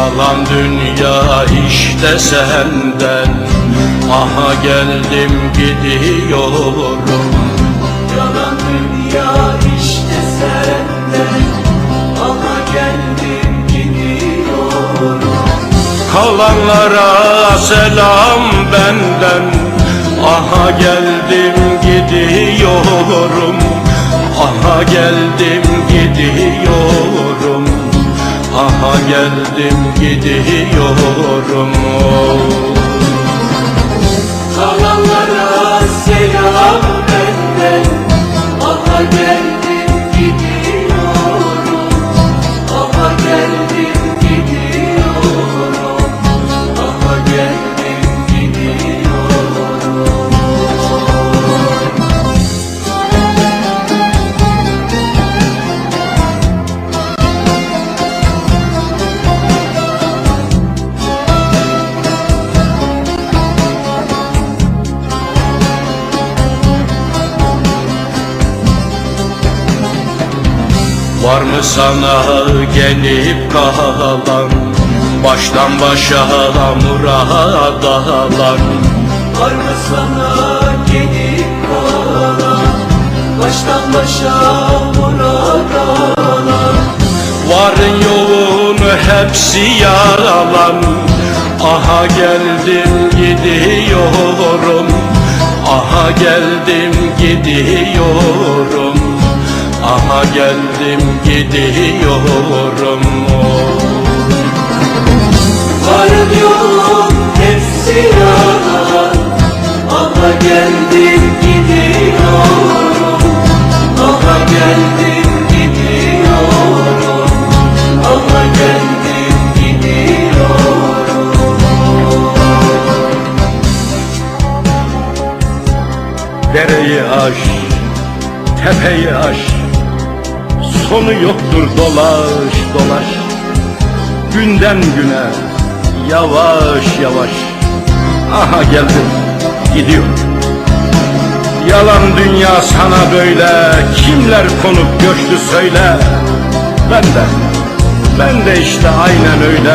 Yalan dünya işte senden. Aha geldim gidiyorum. Yalan dünya işte senden. Ama geldim gidiyorum. Kalanlara selam benden. Aha geldim gidiyorum. Aha geldim gidiyorum Aha geldim gidiyorum. Kalanlara Var mı sana gelip kalan Baştan başa murad alan Var mı sana gelip kalan Baştan başa muradalar Varın yoğun hepsi yalan Aha geldim gidiyorum. Aha geldim gidiyorum Aha geldim gidiyorum. Varım yok hepsi yalan. Ama geldim gidiyorum. Ama geldim gidiyorum. Ama geldim gidiyorum. Dereyi aş, tepeyi aş Sonu yoktur dolaş dolaş. Günden güne yavaş yavaş. Aha geldim gidiyorum. Yalan dünya sana böyle Kimler konup göçtü söyle. Ben de Ben de işte aynen öyle.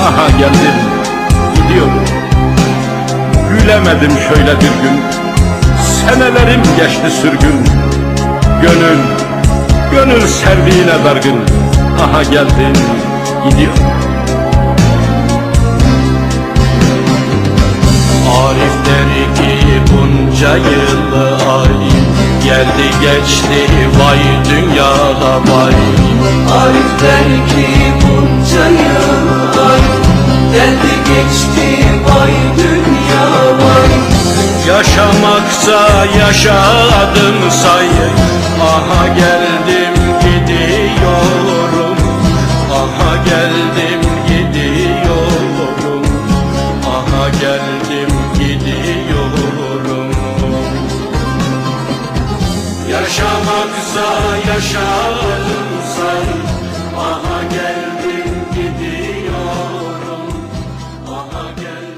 Aha geldim gidiyorum. Gülemedim şöyle bir gün. Senelerim geçti sürgün. Gönül Gönül sevdiğine dargın. Aha geldin gidiyor Arif der ki bunca yıl ay. Geldi geçti vay dünyada vay. Arif der ki bunca yıl ay. Geldi geçti vay dünya vay. Yaşamaksa yaşadım say Aha geldim gidiyorum. Aha geldim gidiyorum. Aha geldim gidiyorum. Yaşamaksa yaşadım sen Aha geldim gidiyorum. Aha geldim.